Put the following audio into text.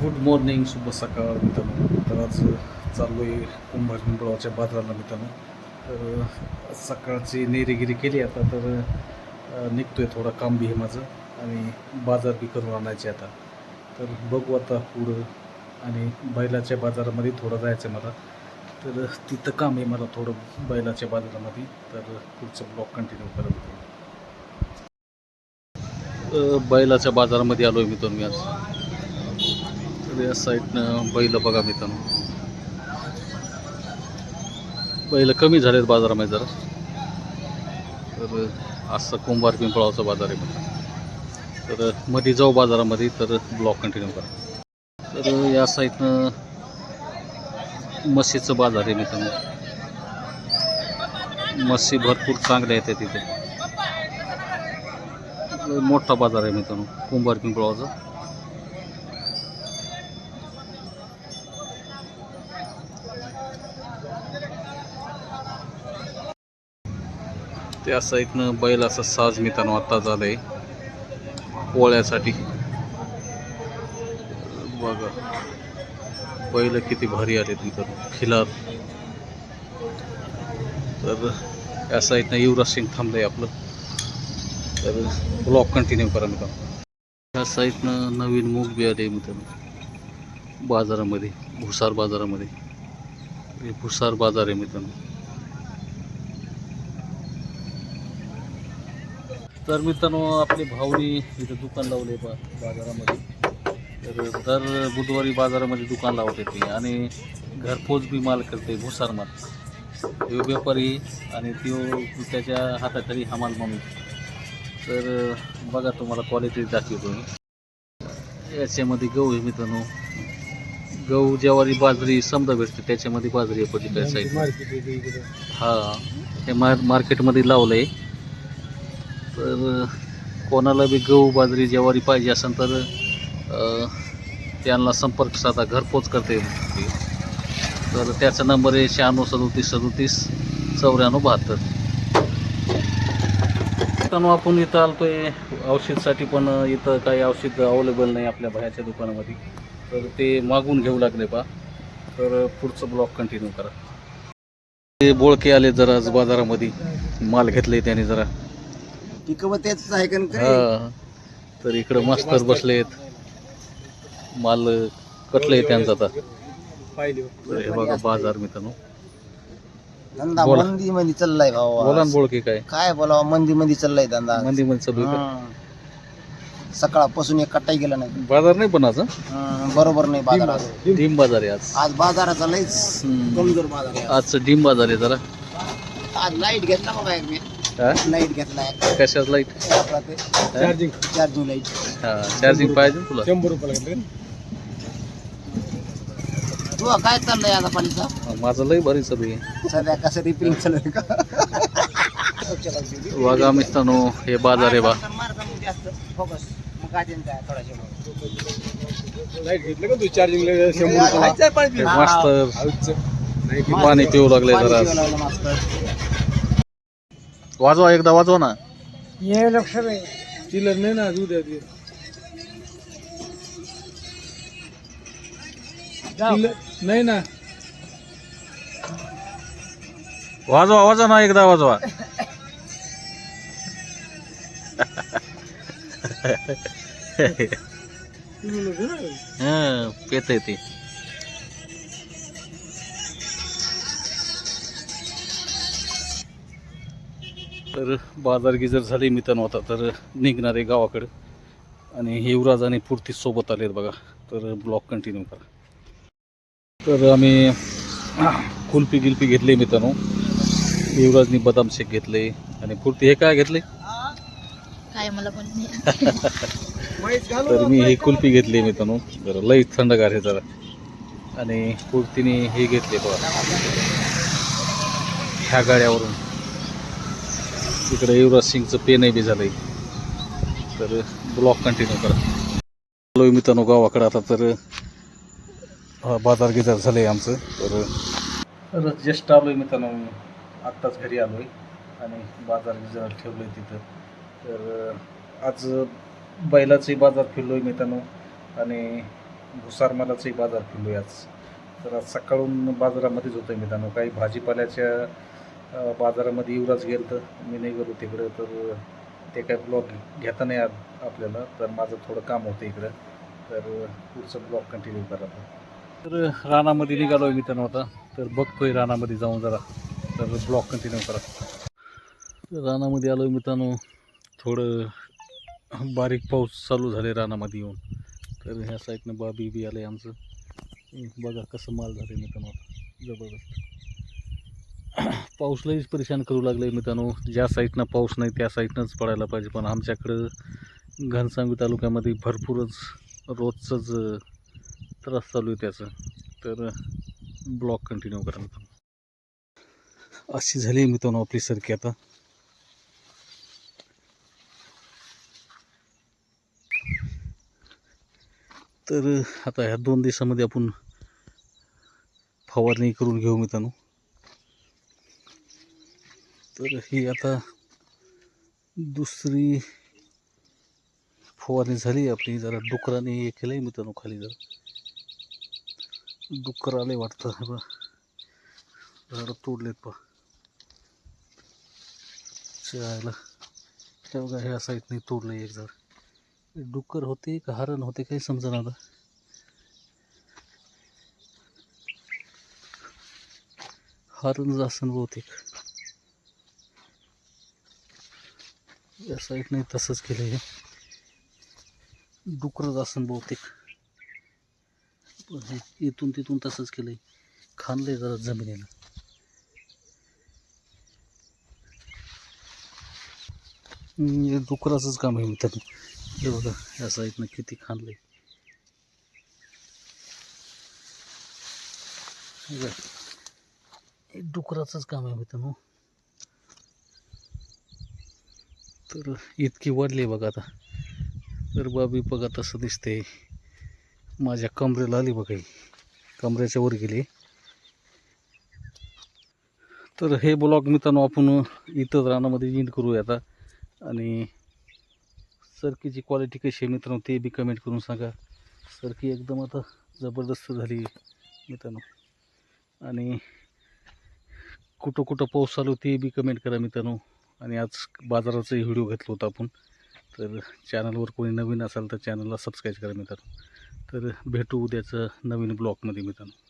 Good morning शुभ सकाळ मित्रांनो. तर आज चाललो आहे कुंभार पिंपळाच्या बाजाराला मित्रांनो. तर सकाळची नेरीगिरी केली आता तर निघतो आहे थोडं काम बी हे माझं आणि बाजार बी करून आणायचे आता. तर बघू आता पुढं आणि बैलाच्या बाजारामध्ये थोडं जायचं आहे मला. तर तिथं काम आहे मला थोडं बैलाच्या बाजारामध्ये. तर पुढचं ब्लॉग कंटिन्यू करत बैलाच्या बाजारामध्ये आलो आहे मित्रांनो मी आज. तर या साईडनं बैल बघा मित्रांनो. बैल कमी झालेत बाजारामध्ये जरा. तर असं कुंभार पिंपळावचा बाजार आहे मित्रांनो. तर मध्ये जाऊ बाजारामध्ये तर ब्लॉक कंटिन्यू करा. तर या साईडनं म्हशीचं बाजार आहे मित्रांनो. म्हशी भरपूर चांगल्या आहेत तिथे. मोठा बाजार आहे मित्रांनो कुंभार पिंपळाचा त्या साईडनं बैलाचा साज मित्रांनो झालं झालंय. पोळ्यासाठी. बघा. बैल किती भारी आले मित्रांनो खिलार. तर या साईडनं युवराज सिंग थांबलंय आपलं. तर ब्लॉक कंटिन्यू करा मित्रांनो. या साईडनं नवीन मूग बी आले मित्रांनो. बाजारामध्ये. भुसार बाजारामध्ये. हे भुसार बाजार आहे मित्रांनो. तर मित्रांनो आपले भाऊनी इथं दुकान लावले बा बाजारामध्ये. तर दर बुधवारी बाजारामध्ये दुकान लावते ते आणि घरपोच बी माल करते भुसार माल. तो व्यापारी आणि तो त्याच्या हाताखाली हमाल म्हणून तर बघा तुम्हाला क्वालिटी दाखवतो मी. याच्यामध्ये गहू आहे मित्रांनो. गहू ज्वारी बाजरी समजा भेटते त्याच्यामध्ये बाजरी आहे पलीकडे साईड हा हे मार मार्केटमध्ये लावलं आहे तर कोणाला बी गहू बाजरी ज्वारी पाहिजे असेल तर त्यांना संपर्क साधा घरपोच करता येईल. तर त्याचा नंबर आहे शहाण्णव सदोतीस सदोतीस चौऱ्याण्णव बहात्तर. आपण इथं आलतोय औषधसाठी पण इथं काही औषध अवेलेबल नाही आपल्या बाहेरच्या दुकानामध्ये. तर ते मागून घेऊ लागले पा तर पुढचं ब्लॉक कंटिन्यू करा. ते बोळके आले जरा आज बाजारामध्ये. माल घेतले त्याने जरा. आहे का नाही? हा. तर इकडं मास्तर बसलेत. माल कटले त्यांचा आता. तर हे बघा बाजार मित्रांनो. धंदा बोला. मंदी मध्ये चाललाय बोला ना बोळके काय. काय बोलावं मंदी मध्ये चाललाय धंदा. मंदी मध्ये चालू आहे का? हा. सकाळपासून एक कटाई गेला नाही. बाजार नाही पण आज हं? हं, बरोबर नाही बाजारात डीम बाजार आहे आज. आज बाजाराचा लयच हम्म. कमजोर बाजार आहे आजचं डीम बाजार आहे जरा. आज लाइट घेतला बघा एक मी. हा? लाइट घेतलाय कशाच लाइट आपला ते चार्जिंग चार्जिंग लाइट हा चार्जिंग पाहिजे ना तुला? शंभर रुपये तू काय चाललंय आता पाणीचा? हा, माझं लय भारी चालू आहे. सध्या कसं रिपेरिंग चालू आहे का? बघा मित्रांनो हे बाजार आहे बा. फोकस मग काय त्यांचा आहे थोडाशा लाइट घेतलं का तू? चार्जिंग हे मास्तर पाणी पिऊ लागले जरा. वाजवा एकदा वाजवा ना. ये लक्ष रे चिल्लर नाही ना दूध आहे चिल्लर नाही ना. वाजवा वाजवा ना एकदा वाजवा. हा पेत ते. तर बाजार गिजर झाले मित्रांनो आता तर निघणार आहे गावाकडं. आणि हिवराज आणि पुरती सोबत आलेत बघा तर ब्लॉक कंटिन्यू करा. तर आम्ही कुल्फी गिल्फी घेतली मित्रांनो. युवराजनी बदाम शेक घेतले. आणि पुरती हे काय घेतले? काय मला तर मी ही कुल्फी घेतली मित्रांनो. जरा लई थंडगार आहे जरा. आणि पुरतीने हे घेतले बघा. ह्या गाड्यावरून. इकडे युवराज सिंगचं पेनही बी झालं आहे तर ब्लॉक कंटिन्यू करा. आलोय मित्रांनो गावाकडे आता तर हा, बाजार गिजार आहे आमचं. तर तर आलो आहे मित्रांनो आत्ताच घरी आलो आहे आणि बाजार गिजार ठेवलं आहे तिथं. तर आज बैलाचंही बाजार फिरलो आहे मित्रांनो आणि भुसारमालाचाही बाजार फिरलो आहे आज. तर आज सकाळून बाजारामध्येच होतो मित्रांनो. काही भाजीपाल्याच्या बाजारामध्ये युवराज गेलं तर मी नाही गेलो तिकडं तर ते काय ब्लॉग घेता नाही आलं आपल्याला तर माझं थोडं काम होतं इकडं. तर पुढचं ब्लॉग कंटिन्यू करा तर रानामध्ये निघालो मित्रांनो होता तर बघतोय रानामध्ये जाऊन जरा. तर ब्लॉग कंटिन्यू करा. रानामध्ये आलो मित्रांनो. थोडं बारीक पाऊस चालू झाले रानामध्ये येऊन. तर ह्या साईडनं बाबी बी आलं आहे आमचं. बघा कसं माल झालं मित्रांनो. जबरदस्त. पाऊस लईच परेशान करू लागले मित्रांनो. ज्या साईडनं पाऊस नाही त्या साईडनंच पडायला पाहिजे. पण आमच्याकडं घनसांगवी तालुक्यामध्ये भरपूरच रोजचंच त्रास चालू आहे त्याचं. तर ब्लॉक कंटिन्यू करा मित्रांनो अशी झाली मित्रांनो आपली सरकी आता. तर आता ह्या दोन दिवसामध्ये आपण फवारणी करून घेऊ मित्रांनो. तर ही आता दुसरी फवारणी झाली आपली. जरा डुकराने हे केलं आहे मित्रांनो खाली जरा. डुक्कर आले वाटतं हे झाडं तोडलेत पा चायला. हे बघा ह्या साईडने तोडलं एक झाड. डुक्कर होते का हरण होते काही समजा आता. हरण असं बहुतेक. या साईडने तसंच केलं हे. डुकरच असन बहुतेक. पण हे इथून तिथून तसंच केलंय. आहे जरा जमिनीला हे डुकराचंच काम आहे मित्रांनो हे बघा या साईडनं किती खाणलं आहे हे डुकराचंच काम आहे मित्रांनो. तर इतकी वाढली आहे बघा आता. तर बाबी बघा तसं दिसते माझ्या कमरेला आली बघा ही कमरेच्या वर गेली. तर हे ब्लॉग मित्रांनो आपण इथंच रानामध्ये इंड करूया आता. आणि सरकीची क्वालिटी कशी आहे मित्रांनो ते बी कमेंट करून सांगा. सरकी एकदम आता जबरदस्त झाली मित्रांनो. आणि कुठं कुठं पाऊस चालू ते बी कमेंट करा मित्रांनो. आणि आज बाजाराचाही व्हिडिओ घेतला होता आपण. तर चॅनलवर कोणी नवीन असाल तर चॅनलला सबस्क्राईब करा मित्रांनो. तर भेटू उद्याचं नवीन ब्लॉगमध्ये मित्रांनो.